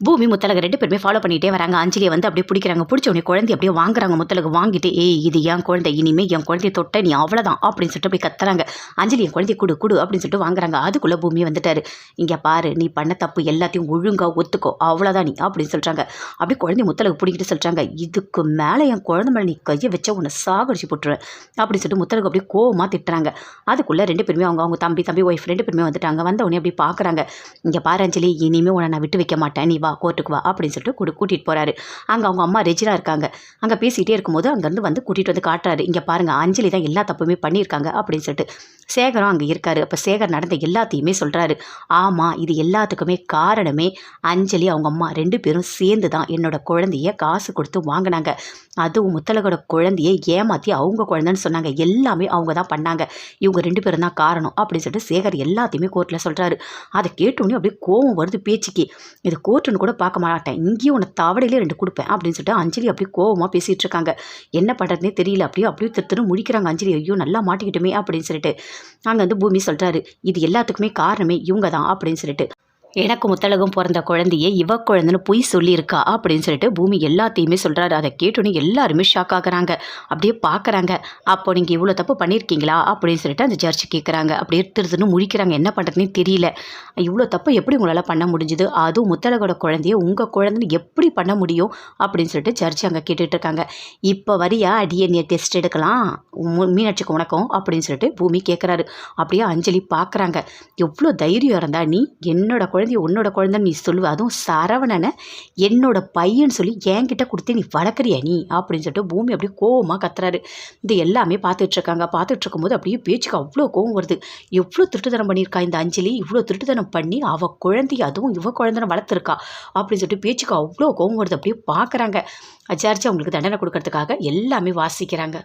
பூமி முத்தலகு ரெண்டு பேருமே ஃபாலோ பண்ணிகிட்டே வராங்க. அஞ்சலியை வந்து அப்படியே பிடிக்கிறாங்க. பிடிச்ச உடனே குழந்தை அப்படியே வாங்குறாங்க முத்தலகு வாங்கிட்டு ஏய் இது என் குழந்தை. இனிமே என் குழந்தைய தொட்ட நீ அவ்வளோதான் அப்படின்னு சொல்லிட்டு அப்படி கத்துறாங்க. அஞ்சலி என் குழந்தைய கொடு கொடு. அப்படின்னு சொல்லிட்டு வாங்குறாங்க. அதுக்குள்ளே பூமி வந்துட்டாரு. இங்கே பாரு நீ பண்ண தப்பு எல்லாத்தையும் ஒழுங்கா ஒத்துக்கோ. அவ்வளோதான் நீ. அப்படின்னு சொல்கிறாங்க அப்படியே குழந்தை முத்தலகு பிடிக்கிட்டு சொல்கிறாங்க இதுக்கு மேலே என் குழந்தை மேலே நீ கையை வச்சா உன்னை சாகடிச்சு போட்டுருவேன். அப்படின்னு சொல்லிட்டு முத்தலகு அப்படியே கோவமாக திட்டுறாங்க. அதுக்குள்ளே ரெண்டு பேருமே அவங்க அவங்க தம்பி தம்பி ஒய்ஃப் ரெண்டு பேருமே வந்துட்டாங்க. வந்த உடனே அப்படி பார்க்குறாங்க இங்கே பாரு அஞ்சலி இனிமேல் உன்னை நான் விட்டு வைக்க மாட்டேன். நீ வா கோர்ட்டுக்கு வா அப்படின்னு சொல்லிட்டு கூட்டு கூட்டிகிட்டு போகிறாரு அங்கே அவங்க அம்மா ரெஜினா இருக்காங்க. அங்கே பேசிகிட்டே இருக்கும்போது அங்கேருந்து வந்து கூட்டிகிட்டு வந்து காட்டுறாரு. இங்கே பாருங்கள் அஞ்சலி தான் எல்லா தப்புமே பண்ணியிருக்காங்க அப்படின்னு சொல்லிட்டு. சேகரும் அங்கே இருக்காரு. அப்போ சேகர் நடந்த எல்லாத்தையுமே சொல்கிறாரு ஆமாம் இது எல்லாத்துக்குமே காரணமே அஞ்சலி அவங்க அம்மா ரெண்டு பேரும் சேர்ந்து தான் என்னோட குழந்தைய காசு கொடுத்து வாங்கினாங்க. அதுவும் முத்தலகோட குழந்தைய ஏமாற்றி அவங்க குழந்தைன்னு சொன்னாங்க. எல்லாமே அவங்க தான் பண்ணாங்க. இவங்க ரெண்டு பேரும் தான் காரணம் அப்படின்னு சொல்லிட்டு சேகர் எல்லாத்தையுமே கோர்ட்டில் சொல்கிறாரு அதை கேட்டோன்னே அப்படியே கோவம் வருது பேச்சுக்கு. இது கோர்ட்டுன்னு கூட பார்க்க மாட்டேன். இங்கேயும் உன்னை தவடையிலே ரெண்டு கொடுப்பேன் அப்படின்னு சொல்லிட்டு அஞ்சலி அப்படியே கோபமாக பேசிகிட்டு இருக்காங்க. என்ன பண்ணுறதுனே தெரியல. அப்படியே அப்படியே திருத்தரும் முடிக்கிறாங்க அஞ்சலி. ஐயோ நல்லா மாட்டிக்கிட்டுமே அப்படின்னு சொல்லிட்டு அங்கே வந்து பூமி சொல்கிறாரு இது எல்லாத்துக்குமே காரணமே இவங்க தான் அப்படின்னு சொல்லிட்டு. எனக்கு முத்தழகும் பிறந்த குழந்தையே இவ குழந்தைன்னு பொய் சொல்லியிருக்கா அப்படின்னு சொல்லிட்டு பூமி எல்லாத்தையுமே சொல்கிறாரு அதை கேட்டோன்னே எல்லாருமே ஷாக் ஆகுறாங்க. அப்படியே பார்க்குறாங்க. அப்போ நீங்கள் இவ்வளோ தப்பு பண்ணியிருக்கீங்களா? அப்படின்னு சொல்லிட்டு அந்த ஜட்ஜ் கேட்குறாங்க அப்படியே திருதுன்னு முழிக்கிறாங்க. என்ன பண்ணுறதுனே தெரியல. இவ்வளோ தப்பு எப்படி உங்களால் பண்ண முடிஞ்சுது? அதுவும் முத்தழகோட குழந்தைய உங்கள் குழந்தைன்னு எப்படி பண்ண முடியும்? அப்படின்னு சொல்லிட்டு ஜட்ஜ் அங்கே கேட்டுட்டு இருக்காங்க. இப்போ வரியா? டிஎன்ஏ டெஸ்ட் எடுக்கலாம். மீனாட்சிக்கு உனக்கும் அப்படின்னு சொல்லிட்டு பூமி கேட்குறாரு அப்படியே அஞ்சலி பார்க்குறாங்க. எவ்வளோ தைரியம் இருந்தா நீ என்னோட குழந்தை குழந்தைய உன்னோட குழந்தைன்னு நீ சொல்லுவ. அதுவும் சரவணனை என்னோட பையன் சொல்லி என்கிட்ட கொடுத்து நீ வளர்க்குறியா நீ? அப்படின்னு சொல்லிட்டு பூமி அப்படியே கோவமாக கத்துறாரு. இது எல்லாமே பார்த்துட்டு இருக்காங்க பார்த்துட்டு அப்படியே பேச்சுக்கு அவ்வளோ கோவம் வருது. எவ்வளோ திருட்டுத்தனம் பண்ணியிருக்கா இந்த அஞ்சலி? இவ்வளோ திருட்டுத்தனம் பண்ணி அவள் குழந்தைய அதுவும் இவ குழந்தைன வளர்த்துருக்கா. அப்படின்னு சொல்லிட்டு பேச்சுக்கு அவ்வளோ கோவம் வருது. அப்படியே பார்க்குறாங்க. அச்சாரிச்சு அவங்களுக்கு தண்டனை கொடுக்கறதுக்காக எல்லாமே வாசிக்கிறாங்க.